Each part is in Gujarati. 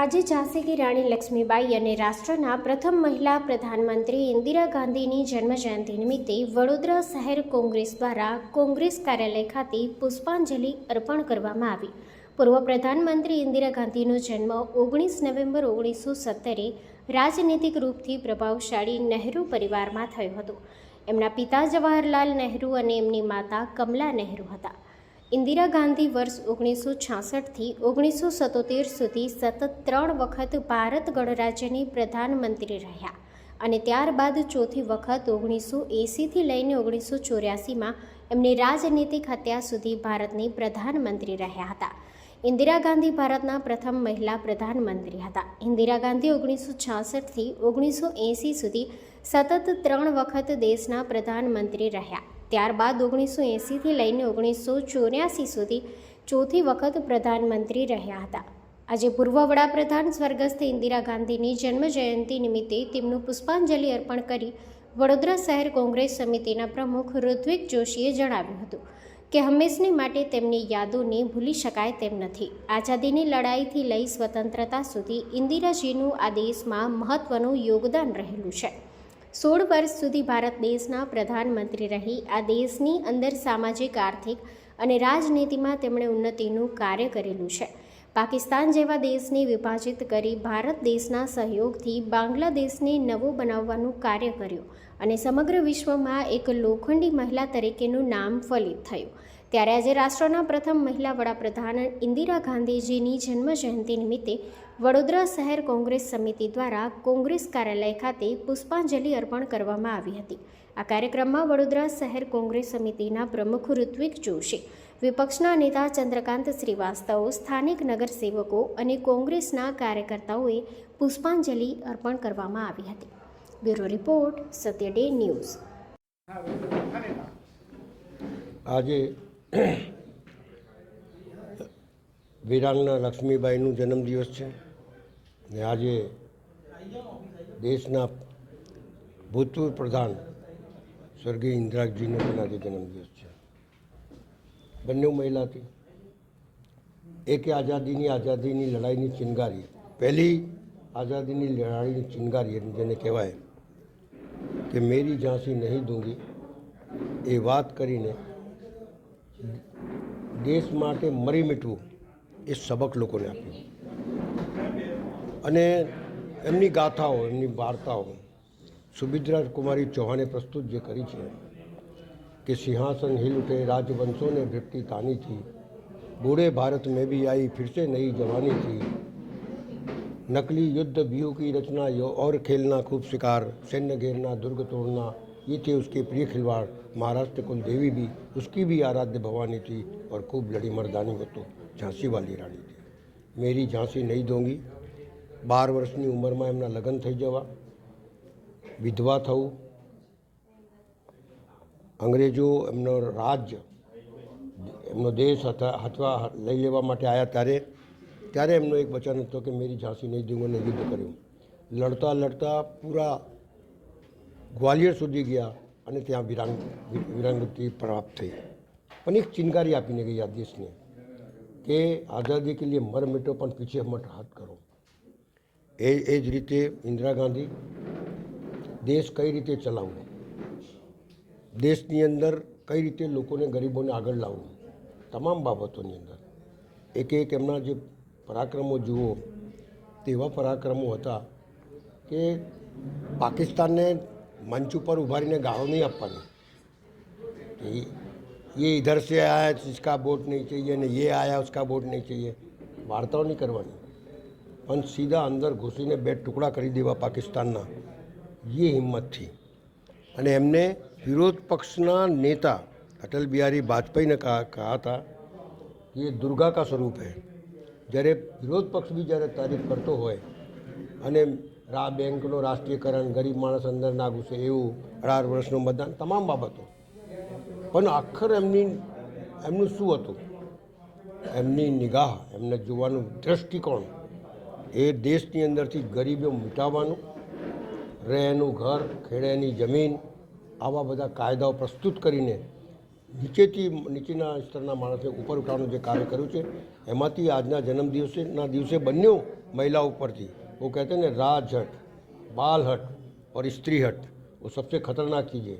આજે ઝાંસી કી રાણી લક્ષ્મીબાઈ અને રાષ્ટ્રના પ્રથમ મહિલા પ્રધાનમંત્રી ઇન્દિરા ગાંધીની જન્મજયંતિ નિમિત્તે વડોદરા શહેર કોંગ્રેસ દ્વારા કોંગ્રેસ કાર્યાલય ખાતે પુષ્પાંજલિ અર્પણ કરવામાં આવી. પૂર્વ પ્રધાનમંત્રી ઇન્દિરા ગાંધીનો જન્મ ઓગણીસ નવેમ્બર ઓગણીસો સત્તરે રાજનૈતિક રૂપથી પ્રભાવશાળી નહેરુ પરિવારમાં થયો હતો. એમના પિતા જવાહરલાલ નહેરુ અને એમની માતા કમલા નહેરુ હતા. ઇન્દિરા ગાંધી વર્ષ ઓગણીસો છાસઠથી ઓગણીસો સત્તોતેર સુધી સતત ત્રણ વખત ભારત ગણરાજ્યની પ્રધાનમંત્રી રહ્યા અને ત્યારબાદ ચોથી વખત ઓગણીસો એંસીથી લઈને ઓગણીસો ચોર્યાસીમાં એમની રાજનીતિક હત્યા સુધી ભારતની પ્રધાનમંત્રી રહ્યા હતા. ઇન્દિરા ગાંધી ભારતના પ્રથમ મહિલા પ્રધાનમંત્રી હતા. ઇન્દિરા ગાંધી ઓગણીસો છાસઠથી ઓગણીસો એંસી સુધી સતત ત્રણ વખત દેશના પ્રધાનમંત્રી રહ્યા. ત્યારબાદ ઓગણીસો એંસીથી લઈને ઓગણીસો ચોર્યાસી સુધી ચોથી વખત પ્રધાનમંત્રી રહ્યા હતા. આજે પૂર્વ વડાપ્રધાન સ્વર્ગસ્થ ઇન્દિરા ગાંધીની જન્મજયંતિ નિમિત્તે તેમનું પુષ્પાંજલિ અર્પણ કરી વડોદરા શહેર કોંગ્રેસ સમિતિના પ્રમુખ ઋત્વિક જોશીએ જણાવ્યું હતું કે હંમેશની માટે તેમની યાદોને ભૂલી શકાય તેમ નથી. આઝાદીની લડાઈથી લઈ સ્વતંત્રતા સુધી ઇન્દિરાજીનું આ દેશમાં મહત્ત્વનું યોગદાન રહેલું છે. સોળ વર્ષ સુધી ભારત દેશના પ્રધાનમંત્રી રહી. આ દેશની અંદર સામાજિક, આર્થિક અને રાજનીતિમાં તેમણે ઉન્નતિનું કાર્ય કરેલું છે. પાકિસ્તાન જેવા દેશને વિભાજિત કરી ભારત દેશના સહયોગથી બાંગ્લાદેશને નવો બનાવવાનું કાર્ય કર્યું અને સમગ્ર વિશ્વમાં એક લોખંડી મહિલા તરીકેનું નામ ફલિત થયું. ત્યારે આજે રાષ્ટ્રના પ્રથમ મહિલા વડાપ્રધાન ઇન્દિરા ગાંધીજીની જન્મજયંતિ નિમિત્તે વડોદરા શહેર કોંગ્રેસ સમિતિ દ્વારા કોંગ્રેસ કાર્યાલય ખાતે પુષ્પાંજલિ અર્પણ કરવામાં આવી હતી. આ કાર્યક્રમમાં વડોદરા શહેર કોંગ્રેસ સમિતિના પ્રમુખ ઋત્વિક જોશી, વિપક્ષના નેતા ચંદ્રકાંત શ્રીવાસ્તવ, સ્થાનિક નગરસેવકો અને કોંગ્રેસના કાર્યકર્તાઓએ પુષ્પાંજલિ અર્પણ કરવામાં આવી હતી. Bureau report Satya day news. આજે વિરાંગના લક્ષ્મીબાઈનું જન્મદિવસ છે. ને આજે દેશના ભૂતપૂર્વ પ્રધાન સ્વર્ગીય ઇન્દિરાજીનો પણ આજે જન્મદિવસ છે. બંને મહિલા હતી એકે આઝાદીની આઝાદીની લડાઈની ચિનગારી. પહેલી આઝાદીની લડાઈની ચિનગારી જેને કહેવાય કે મેરી ઝાંસી નહીં દૂંગી એ વાત કરીને દેશ માટે મરી મીઠવું એ સબક લોકોને આપ્યું. અને એમની ગાથાઓ એમની વાર્તાઓ સુભિદ્રા કુમારી ચૌહાણે પ્રસ્તુત જે કરી છે કે સિંહાસન હિલ ઉઠે રાજવંશો ને વૃત્તિ તાની थी बूढ़े भारत में भी आई फिर से नई जवानी थी नकली युद्ध व्यूह की रचना यो और खेलना खूब शिकार सैन्य घेरना दुर्ग तोड़ना ये थे उसके प्रिय खिलवाड़ महाराष्ट्र कुल देवी भी उसकी भी आराध्य भवानी थी और खूब लड़ी मर्दानी वो तो ઝાંસી વાલી રાણી હતી મેરી ઝાંસી નહીં દોંગી બાર વર્ષની ઉંમરમાં એમના લગ્ન થઈ જવા, વિધવા થવું, અંગ્રેજો એમનો રાજ્ય એમનો દેશ હતા હથવા લઈ લેવા માટે આવ્યા ત્યારે ત્યારે એમનો એક વચન હતો કે મેરી ઝાંસી નહીં દઉં અને યુદ્ધ કર્યું. લડતા લડતા પૂરા ગ્વાલિયર સુધી ગયા અને ત્યાં વિરાંગ, વિરાંગતિ પ્રાપ્ત થઈ. પણ એક ચિનગારી આપીને આ દેશને કે આઝાદી કે લીએ મર મિટો, પણ પીછે મત હાથ કરો. એ એ જ રીતે ઇન્દિરા ગાંધી દેશ કઈ રીતે ચલાવવો દેશની અંદર કઈ રીતે લોકોને ગરીબોને આગળ લાવવું તમામ બાબતોની અંદર એક એક એમના જે પરાક્રમો જુઓ તેવા પરાક્રમો હતા કે પાકિસ્તાનને મંચ ઉપર ઉભારીને ગાળો નહીં આપવાની કે ये इधर से आया है इसका वोट नहीं चाहिए ने ये आया उसका वोट नहीं चाहिए વાર્તાઓ નહીં કરવાની પણ સીધા અંદર ઘૂસીને બે ટુકડા કરી દેવા પાકિસ્તાનના. એ હિંમતથી. અને એમને વિરોધ પક્ષના નેતા અટલ બિહારી વાજપેયીને કહા કહા હતા કે એ દુર્ગા કા સ્વરૂપ હૈ. જ્યારે વિરોધ પક્ષ બી જ્યારે તારીફ કરતો હોય અને રા, બેંકનું રાષ્ટ્રીયકરણ, ગરીબ માણસ અંદર ના ઘૂસે એવું અઢાર વર્ષનું મતદાન, તમામ બાબતો. પણ આખર એમની, એમનું શું હતું? એમની નિગાહ, એમને જોવાનું દૃષ્ટિકોણ એ દેશની અંદરથી ગરીબીઓ મિટાવવાનું રહેનું ઘર ખેડેની જમીન આવા બધા કાયદાઓ પ્રસ્તુત કરીને નીચેથી નીચેના સ્તરના માણસને ઉપર ઉઠાવવાનું જે કાર્ય કર્યું છે એમાંથી આજના જન્મદિવસેના દિવસે બંને महिला ऊपर थी वो कहते हैं ना राज हट बाल हट और स्त्री हट वो सबसे ખતરનાક ચીજ છે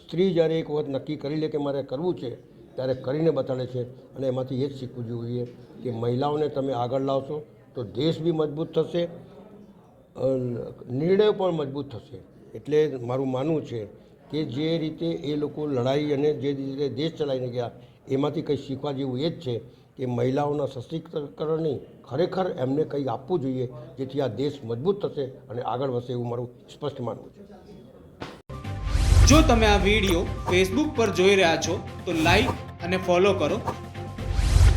સ્ત્રી જ્યારે એક વખત નક્કી કરી લે કે મારે કરવું છે ત્યારે કરીને બતાડે છે અને એમાંથી એ જ શીખવું જોઈએ કે મહિલાઓને તમે આગળ લાવશો તો દેશ બી મજબૂત થશે નિર્ણયો પણ મજબૂત થશે. એટલે મારું માનવું છે કે જે રીતે એ લોકો લડાઈ અને જે રીતે દેશ ચલાવીને ગયા, એમાંથી કંઈ શીખવા જેવું એ જ છે કે મહિલાઓના સશક્તિકરણની ખરેખર એમને કંઈ આપવું જોઈએ જેથી આ દેશ મજબૂત થશે અને આગળ વધશે એવું મારું સ્પષ્ટ માનવું છે. જો તમે આ વીડિયો ફેસબુક પર જોઈ રહ્યા છો, તો લાઈક અને ફોલો કરો.